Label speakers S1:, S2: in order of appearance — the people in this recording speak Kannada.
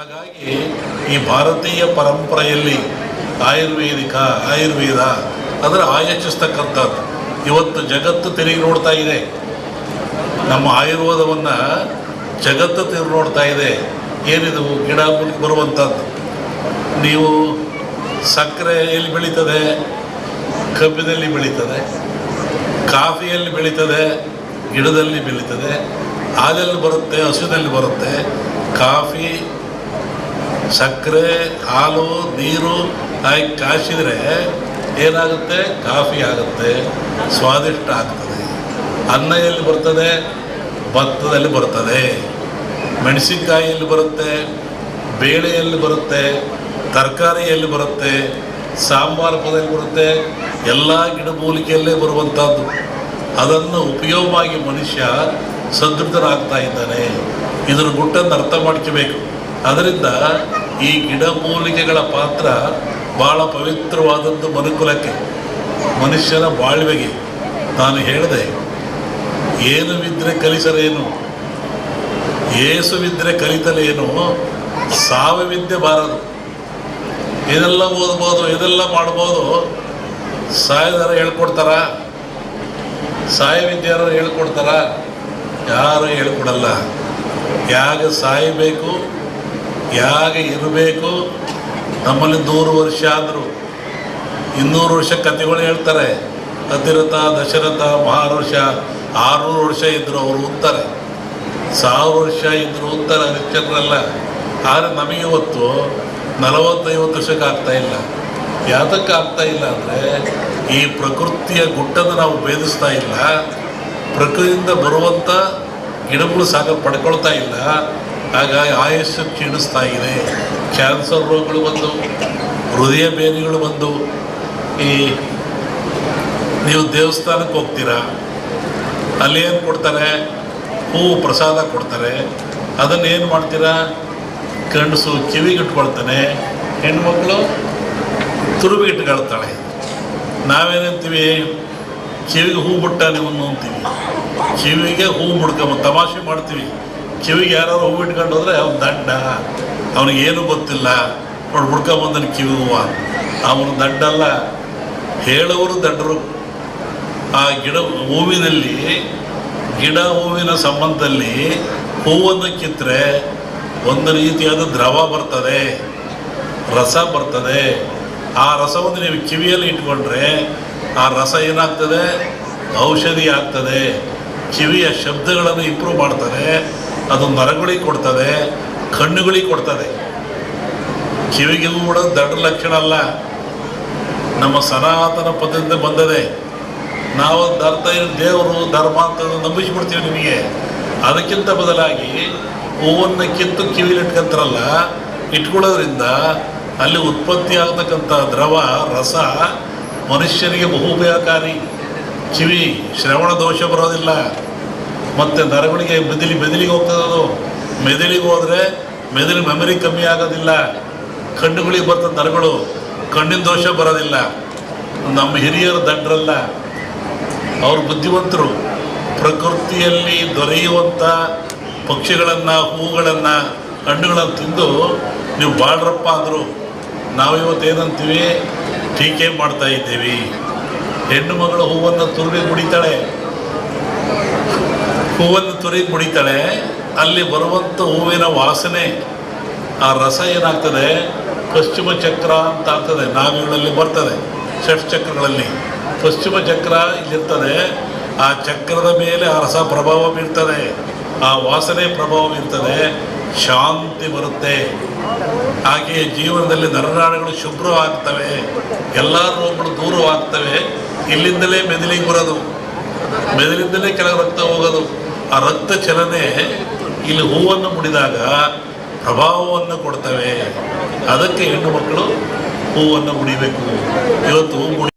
S1: ಹಾಗಾಗಿ ಈ ಭಾರತೀಯ ಪರಂಪರೆಯಲ್ಲಿ ಆಯುರ್ವೇದಿಕ, ಆಯುರ್ವೇದ, ಅಂದರೆ ಆಯೋಚಿಸ್ತಕ್ಕಂಥದ್ದು ಇವತ್ತು ಜಗತ್ತು ತಿರುಗಿ ನೋಡ್ತಾ ಇದೆ. ನಮ್ಮ ಆಯುರ್ವೇದವನ್ನು ಜಗತ್ತು ತಿರುಗಿ ನೋಡ್ತಾ ಇದೆ. ಏನಿದು? ಗಿಡ ಬರುವಂಥದ್ದು. ನೀವು ಸಕ್ಕರೆ ಎಲ್ಲಿ ಬೆಳೀತದೆ? ಕಬ್ಬಿನಲ್ಲಿ ಬೆಳೀತದೆ. ಕಾಫಿಯಲ್ಲಿ ಬೆಳೀತದೆ. ಗಿಡದಲ್ಲಿ ಬೆಳೀತದೆ. ಹಾಲಲ್ಲಿ ಬರುತ್ತೆ ಹಸುವಿನಲ್ಲಿ ಬರುತ್ತೆ. ಕಾಫಿ ಸಕ್ಕರೆ, ಹಾಲು, ನೀರು ಹಾಕಿ ಕಾಯಿಸಿದರೆ ಏನಾಗುತ್ತೆ? ಕಾಫಿ ಆಗುತ್ತೆ. ಸ್ವಾದಿಷ್ಟ ಆಗ್ತದೆ. ಅನ್ನ ಎಲ್ಲಿ ಬರ್ತದೆ? ಭತ್ತದಲ್ಲಿ ಬರ್ತದೆ. ಮೆಣಸಿನ್ಕಾಯಿಯಲ್ಲಿ ಬರುತ್ತೆ? ಬೇಳೆಯಲ್ಲಿ ಬರುತ್ತೆ? ತರಕಾರಿಯಲ್ಲಿ ಬರುತ್ತೆ? ಸಾಂಬಾರು ಪದದಲ್ಲಿ ಬರುತ್ತೆ. ಎಲ್ಲ ಗಿಡಮೂಲಿಕೆಯಲ್ಲೇ ಬರುವಂಥದ್ದು ಅದನ್ನು ಉಪಯೋಗವಾಗಿ ಮನುಷ್ಯ ಸದೃಢರಾಗ್ತಾ ಇದ್ದಾನೆ. ಇದರ ಗುಟ್ಟನ್ನು ಅರ್ಥ ಮಾಡ್ಕೋಬೇಕು. ಅದರಿಂದ ಈ ಗಿಡಮೂಲಿಕೆಗಳ ಪಾತ್ರ ಭಾಳ ಪವಿತ್ರವಾದದ್ದು ಮನುಕುಲಕ್ಕೆ, ಮನುಷ್ಯನ ಬಾಳ್ವೆಗೆ. ನಾನು ಹೇಳಿದೆ, ಏನು ಬಿದ್ದರೆ ಕಲಿಸಲೇನು? ಏಸುವಿದ್ರೆ ಕಲಿತಲೇನು? ಸಾವಿದ್ದೆ ಬಾರದು. ಇದೆಲ್ಲ ಓದ್ಬೋದು ಇದೆಲ್ಲ ಮಾಡ್ಬೋದು, ಸಾಯದಾರ ಹೇಳ್ಕೊಡ್ತಾರ? ಸಾಯವಿದ್ಯಾರ ಹೇಳ್ಕೊಡ್ತಾರ? ಯಾರು ಹೇಳ್ಕೊಡಲ್ಲ. ಯಾಗ ಸಾಯಬೇಕು ಯಾಗ ಇರಬೇಕು? ನಮ್ಮಲ್ಲಿ ನೂರು ವರ್ಷ ಆದರೂ. ಇನ್ನೂರು ವರ್ಷ ಕಥೆಗಳು ಹೇಳ್ತಾರೆ. ಅತಿರಥ ದಶರಥ, ಮಹಾರುಷ, ಆರುನೂರು ವರ್ಷ ಇದ್ದರು ಅವರು ಅಂತಾರೆ ಸಾವಿರ ವರ್ಷ ಇದ್ದರು ಉತ್ತಾರೆ ಹರಿಶ್ಚಂದ್ರಲ್ಲ ಆದರೆ ನಮಗೆ ಇವತ್ತು ನಲವತ್ತೈವತ್ತು ವರ್ಷಕ್ಕೆ ಆಗ್ತಾ ಇಲ್ಲ. ಯಾತಕ್ಕೆ ಆಗ್ತಾ ಇಲ್ಲ ಅಂದರೆ, ಈ ಪ್ರಕೃತಿಯ ಗುಟ್ಟನ್ನು ನಾವು ಭೇದಿಸ್ತಾ ಇಲ್ಲ. ಪ್ರಕೃತಿಯಿಂದ ಬರುವಂಥ ಗಿಡಗಳು ಸಾಗ ಪಡ್ಕೊಳ್ತಾ ಇಲ್ಲ. ಹಾಗಾಗಿ ಆಯುಷ್ಯ ಕ್ಷೀಣಿಸ್ತಾ ಇದೆ. ಕ್ಯಾನ್ಸರ್ ರೋಗಗಳು ಬಂದು, ಹೃದಯ ಬೇರಿಗಳು ಬಂದು, ಈ ನೀವು ದೇವಸ್ಥಾನಕ್ಕೆ ಹೋಗ್ತೀರಾ, ಅಲ್ಲಿ ಏನು ಕೊಡ್ತಾರೆ? ಹೂವು ಪ್ರಸಾದ ಕೊಡ್ತಾರೆ. ಅದನ್ನು ಏನು ಮಾಡ್ತೀರಾ? ಗಂಡಸು ಕಿವಿಗೆ ಇಟ್ಕೊಳ್ತಾನೆ ಹೆಣ್ಮಕ್ಳು ತುರುಬಿಗೆ ಇಟ್ಕೊಳ್ತಾಳೆ ನಾವೇನಂತೀವಿ? ಕಿವಿಗೆ ಹೂ ಬಿಟ್ಟ ನಿಮ್ಮನ್ನು ಅಂತೀವಿ. ಕಿವಿಗೆ ಹೂ ಮುಡ್ಕೊಂಬ ತಮಾಷೆ ಮಾಡ್ತೀವಿ. ಕಿವಿಗೆ ಯಾರಾದ್ರು ಹೂವು ಇಟ್ಕೊಂಡು ಹೋದ್ರೆ ಅವ್ನು ದಡ್ಡ ಅವನಿಗೆ ಏನು ಗೊತ್ತಿಲ್ಲ. ನೋಡಿ ಹುಡ್ಕೊಂಬಂದನ ಕಿವಿ ಹೂವು. ಅವನು ದಡ್ಡಲ್ಲ ಹೇಳುವರು ದಡ್ಡರು ಆ ಗಿಡ ಹೂವಿನಲ್ಲಿ, ಗಿಡ ಹೂವಿನ ಸಂಬಂಧದಲ್ಲಿ ಹೂವನ್ನು ಕಿತ್ತರೆ ಒಂದು ರೀತಿಯಾದ ದ್ರವ ಬರ್ತದೆ. ರಸ ಬರ್ತದೆ. ಆ ರಸವನ್ನು ನೀವು ಕಿವಿಯಲ್ಲಿ ಇಟ್ಕೊಂಡ್ರೆ ಆ ರಸ ಏನಾಗ್ತದೆ? ಔಷಧಿ ಆಗ್ತದೆ. ಕಿವಿಯ ಶಬ್ದಗಳನ್ನು ಇಂಪ್ರೂವ್ ಮಾಡ್ತದೆ. ಅದು ನರಗಳಿಗೆ ಕೊಡ್ತದೆ, ಕಣ್ಣುಗಳಿಗೆ ಕೊಡ್ತದೆ. ಕಿವಿಗೆ ಕೂಡ ದಡ್ಡ ಲಕ್ಷಣ ಅಲ್ಲ. ನಮ್ಮ ಸನಾತನ ಪದದಿಂದ ಬಂದದೆ. ನಾವು ಧರ್ತ ದೇವರು, ಧರ್ಮ ಅಂತ ನಂಬಿಸ್ಬಿಡ್ತೀವಿ ನಿಮಗೆ. ಅದಕ್ಕಿಂತ ಬದಲಾಗಿ ಹೂವನ್ನು ಕಿತ್ತು ಕಿವಿಲಿ ಇಟ್ಕೊಂತಾರಲ್ಲ, ಇಟ್ಕೊಳ್ಳೋದ್ರಿಂದ ಅಲ್ಲಿ ಉತ್ಪತ್ತಿ ಆಗತಕ್ಕಂಥ ದ್ರವ, ರಸ ಮನುಷ್ಯನಿಗೆ ಬಹು ಉಪಯೋಗಕಾರಿ ಕಿವಿ ಶ್ರವಣ ದೋಷ ಬರೋದಿಲ್ಲ. ಮತ್ತು ನರಗಳಿಗೆ ಮೆದಿಲಿ ಮೆದಿಲಿಗೆ ಹೋಗ್ತದೆ ಅದು ಮೆದುಳಿಗೆ ಹೋದರೆ ಮೆದುಳು ಮೆಮರಿ ಕಮ್ಮಿ ಆಗೋದಿಲ್ಲ. ಕಣ್ಣುಗಳಿಗೆ ಬರ್ತದೆ ನರಗಳು. ಕಣ್ಣಿನ ದೋಷ ಬರೋದಿಲ್ಲ. ನಮ್ಮ ಹಿರಿಯರು ದಡ್ಡರಲ್ಲ ಅವರು ಬುದ್ಧಿವಂತರು. ಪ್ರಕೃತಿಯಲ್ಲಿ ದೊರೆಯುವಂಥ ಪಕ್ಷಿಗಳನ್ನು, ಹೂಗಳನ್ನು, ಹಣ್ಣುಗಳನ್ನು ತಿಂದು ನೀವು ಬಾಳ್ರಪ್ಪ ಅಂದರು. ನಾವಿವತ್ತು ಏನಂತೀವಿ? ಟೀಕೆ ಮಾಡ್ತಾ ಇದ್ದೀವಿ. ಹೆಣ್ಣು ಮಗಳು ಹೂವನ್ನು ತುರುಳಿ ಮುಡಿತಾಳೆ. ಹೂವನ್ನು ತುರಿ ಮುಡಿತಾಳೆ, ಅಲ್ಲಿ ಬರುವಂಥ ಹೂವಿನ ವಾಸನೆ, ಆ ರಸ ಏನಾಗ್ತದೆ? ಪಶ್ಚಿಮ ಚಕ್ರ ಅಂತ ಆಗ್ತದೆ ನಾವಿಗಳಲ್ಲಿ ಬರ್ತದೆ, ಷಟ್ ಚಕ್ರಗಳಲ್ಲಿ. ಪಶ್ಚಿಮ ಚಕ್ರ ಇಲ್ಲಿರ್ತದೆ, ಆ ಚಕ್ರದ ಮೇಲೆ ಆ ರಸ ಪ್ರಭಾವ ಬೀರ್ತದೆ, ಆ ವಾಸನೆ ಪ್ರಭಾವ ಬೀರ್ತದೆ, ಶಾಂತಿ ಬರುತ್ತೆ. ಹಾಗೆಯೇ ಜೀವನದಲ್ಲಿ ನರನಾಡುಗಳು ಶುಭ್ರವಾಗ್ತವೆ ಎಲ್ಲ ರೋಗಗಳು ದೂರವಾಗ್ತವೆ ಇಲ್ಲಿಂದಲೇ ಮೆದುಳಿಗೆ ಬರೋದು ಮೆದುಳಿಂದಲೇ ಕೆಳಗೆ ರಕ್ತ ಹೋಗೋದು. ಆ ರಕ್ತ ಚಲನೆ ಇಲ್ಲಿ ಹೂವನ್ನು ಮುಡಿದಾಗ ಪ್ರಭಾವವನ್ನು ಕೊಡ್ತವೆ. ಅದಕ್ಕೆ ಹೆಣ್ಣು ಮಕ್ಕಳು ಹೂವನ್ನು ಮುಡಿಬೇಕು. ಇವತ್ತು ಹೂ